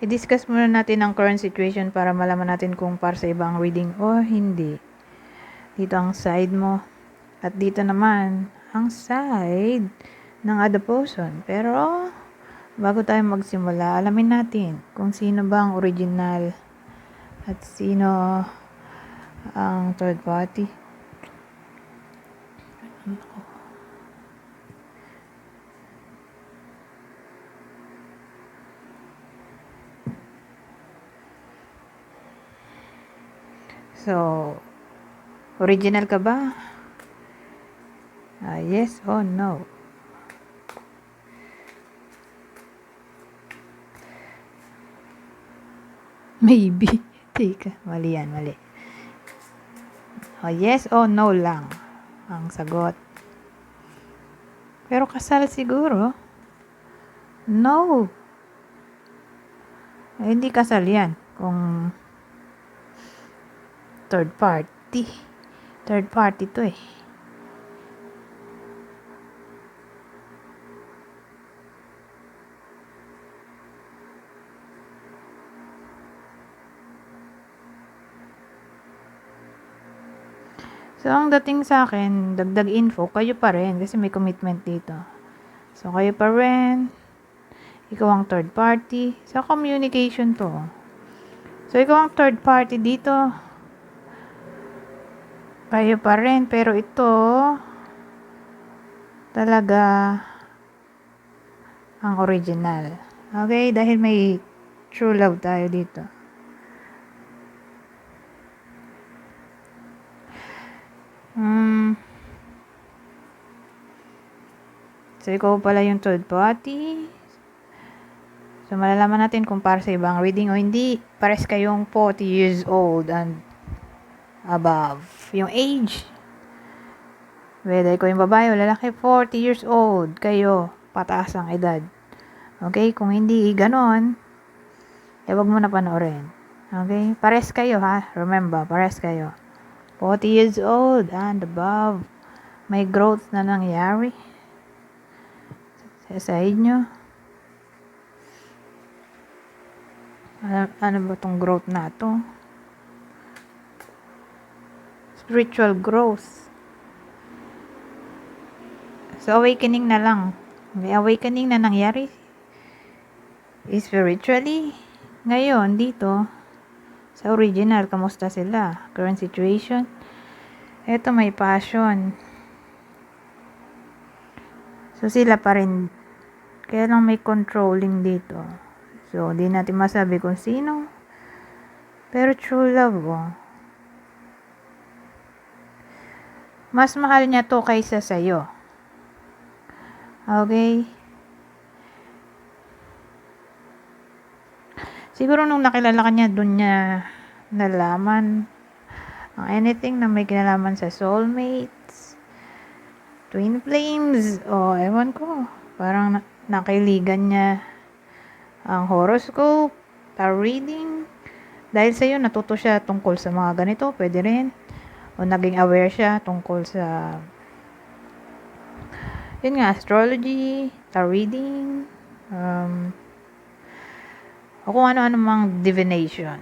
i-discuss muna natin ang current situation para malaman natin kung para sa ibang reading o hindi. Dito ang side mo. At dito naman, ang side ng other. Pero, bago tayo magsimula, alamin natin kung sino ba ang original at sino ang third party. So, original ka ba? Ah, yes or no? Maybe. Teka, mali yan, mali. Oh, yes or no lang ang sagot. Pero kasal siguro. No. Eh, hindi kasal yan kung third party. Third party to eh. So, ang dating sa akin, dagdag info, kayo pa rin kasi may commitment dito. So, kayo pa rin. Ikaw ang third party. Sa communication to. So, ikaw ang third party dito. Kayo pa rin. Pero ito, talaga ang original. Okay? Dahil may true love tayo dito. Hmm. So, ikaw pala yung third party. So, malalaman natin kung para sa ibang reading o hindi. Pares kayong 40 years old and above. Yung age. Whether ikaw yung babae o lalaki, 40 years old. Kayo, pataas ang edad. Okay? Kung hindi ganon, eh wag mo na panoorin. Okay? Pares kayo ha. Remember, pares kayo. 40 years old and above. May growth na nangyari sa side nyo. Ano, ano ba tong growth na to? Spiritual growth. So, awakening na lang. May awakening na nangyari spiritually. Ngayon, dito, sa original, kamusta sila? Current situation. Ito may passion. So sila pa rin. Kaya lang may controlling dito. So, di natin masabi kung sino. Pero true love, oh. Mas mahal niya to kaysa sa'yo. Okay? Siguro nung nakilala ka niya, dun niya nalaman ang anything na may kinalaman sa soulmates, twin flames, o oh, ewan ko. Parang na- nakiligan niya ang horoscope, tarot reading. Dahil sa'yo, natuto siya tungkol sa mga ganito, pwede rin. O naging aware siya tungkol sa yun nga, astrology, tarot reading, um, o kung ano-ano mang divination.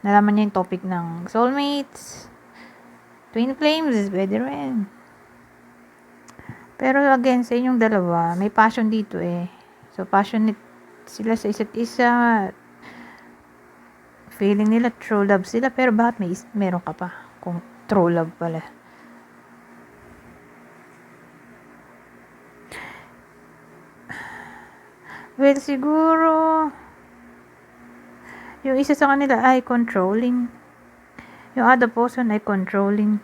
Nalaman niya yung topic ng soulmates, twin flames, pwede rin. Pero again, sa inyong dalawa, may passion dito eh. So, passionate sila sa isa't isa. Feeling nila true love sila, pero bakit may meron ka pa kung true love pala? Well, siguro, yung isa sa kanila ay controlling. Yung other person ay controlling.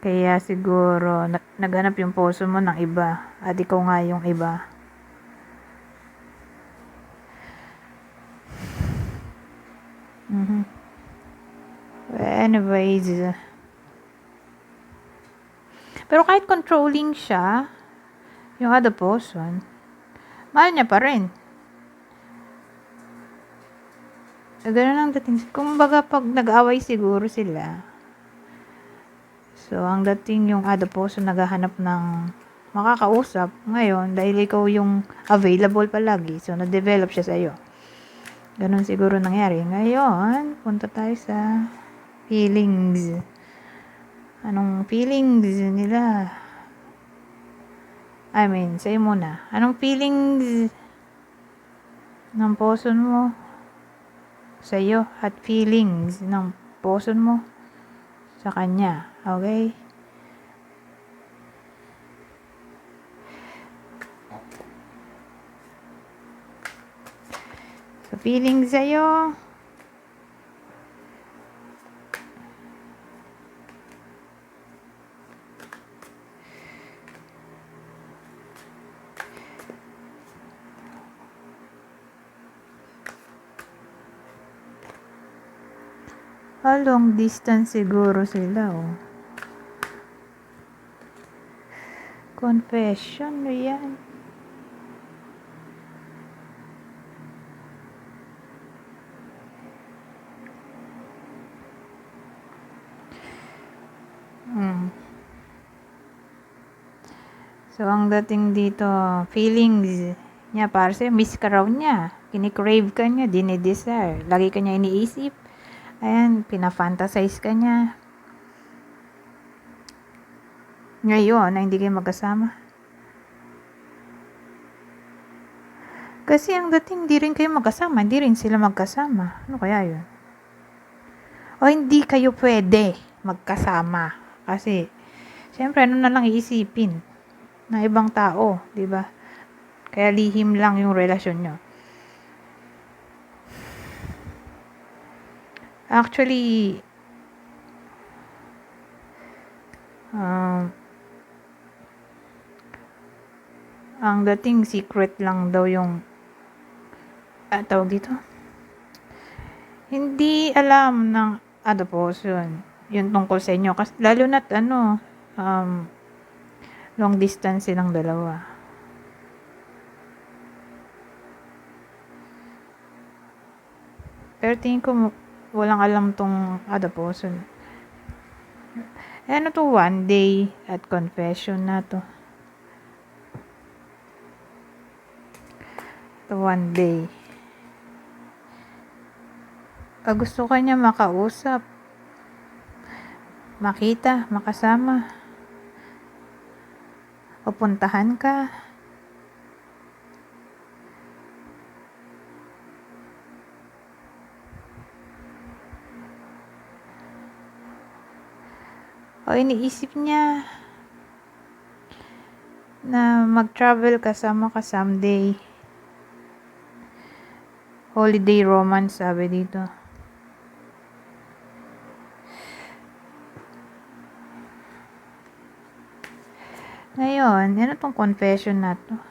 Kaya siguro, na- naghanap yung puso mo ng iba. At ikaw nga yung iba. Mhm. Well, anyways, pero kahit controlling siya, yung other person, mahal niya pa rin. Ganun ang dating. Kung baga pag nag-away siguro sila, So, ang dating yung other person naghahanap ng makakausap. Ngayon, dahil ikaw yung available palagi, so na-develop siya sa'yo. Ganon siguro nangyari. Ngayon, punta tayo sa feelings. Anong feelings nila? I mean, sa'yo muna. Anong feelings ng person mo sa'yo at feelings ng person mo sa kanya. Okay? So, feelings sa'yo. Ah, long distance siguro sila, oh. Confession, ano yan? Hmm. So, ang dating dito, feelings niya para sa'yo, miss ka raw niya. Kinikrave ka niya, dinidesire. Lagi ka niya iniisip. Ayan, pinafantasize ka niya. Ngayon, na hindi kayo magkasama. Kasi ang dating, hindi rin kayo magkasama. Hindi rin sila magkasama. Ano kaya yun? O hindi kayo pwede magkasama. Kasi, syempre, ano na lang iisipin na ibang tao, di ba? Kaya lihim lang yung relasyon nyo. Actually, um, ang dating secret lang daw yung ah, tawag dito? Hindi alam ng other person yung tungkol sa inyo. Kasi lalo na't ano um, long distance silang dalawa. Pero tingin ko walang alam tong person eh, ano to one day at confession na to. To one day. Ah, gusto ka niya makausap. Makita, makasama. O puntahan ka o iniisip niya na mag-travel kasama ka someday holiday romance sabi dito Ngayon, yan itong confession na to.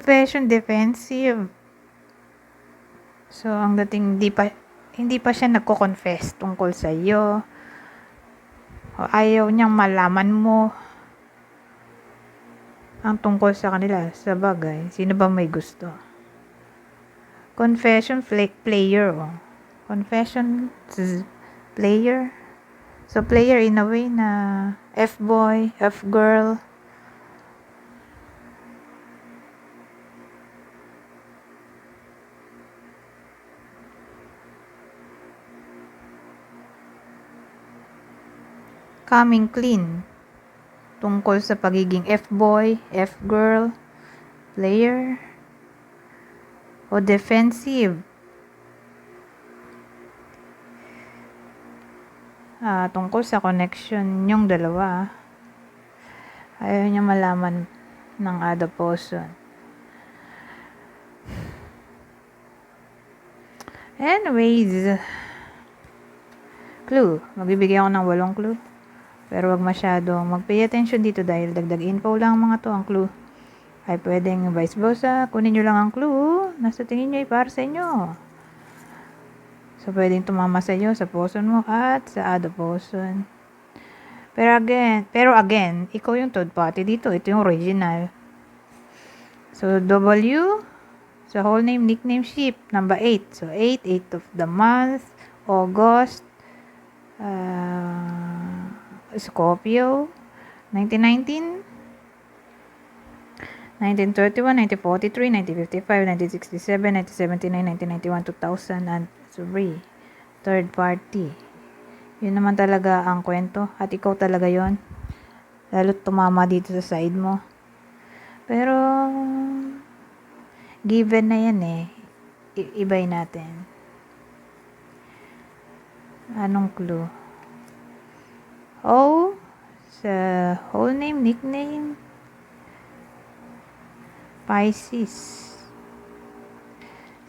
Confession defensive. So, ang dating hindi pa hindi pa siya nagko-confess tungkol sa iyo. O ayaw niyang malaman mo ang tungkol sa kanila sa bagay. Sino ba may gusto? Confession play- player. Oh. Confession player. So, player in a way na F-boy, F-girl. Coming clean tungkol sa pagiging F-boy, F-girl, player, o defensive. Ah, tungkol sa connection yung dalawa. Ayaw niya malaman ng other person. Anyways, clue. Magbibigay ako ng walong clue. Pero wag masyadong mag-pay attention dito dahil dagdag info lang mga to ang clue. Ay pwedeng vice versa, kunin nyo lang ang clue, nasa tingin nyo ay para sa inyo. So pwedeng tumama sa iyo, sa person mo at sa other person. Pero again, pero again, ikaw yung third party dito. Ito yung original. So, W, sa whole name, nickname, ship, number 8. So, 8, 8 of the month, August, uh, Scorpio, 1919, 1931, 1943, 1955, 1967, 1979, 1991, 2000, and 3. Third party. Yun naman talaga ang kwento. At ikaw talaga yon Lalo't tumama dito sa side mo. Pero, given na yan eh. I- ibay natin. Anong clue? O, sa whole name, nickname, Pisces.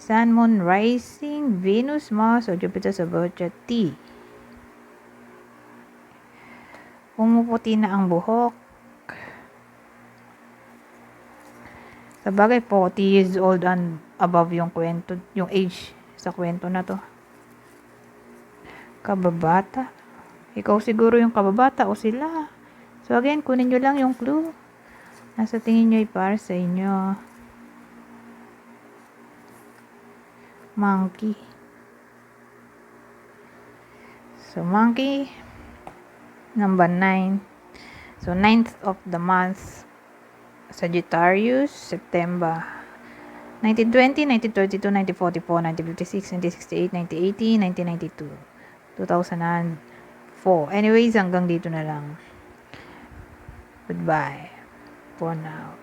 Sun, Moon, Rising, Venus, Mars, o Jupiter sa Virgo, T. Pumuputi na ang buhok. Sa bagay, 40 years old and above yung kwento, yung age sa kwento na to. Kababata. Ikaw siguro yung kababata o sila. So again, kunin nyo lang yung clue. Nasa tingin nyo ay para sa inyo. Monkey. So, monkey. Number 9. So, 9th of the month. Sagittarius, September. 1920, 1932, 1944, 1956, 1968, 1980, 1992, 2004. Anyways, hanggang dito na lang. Goodbye for now.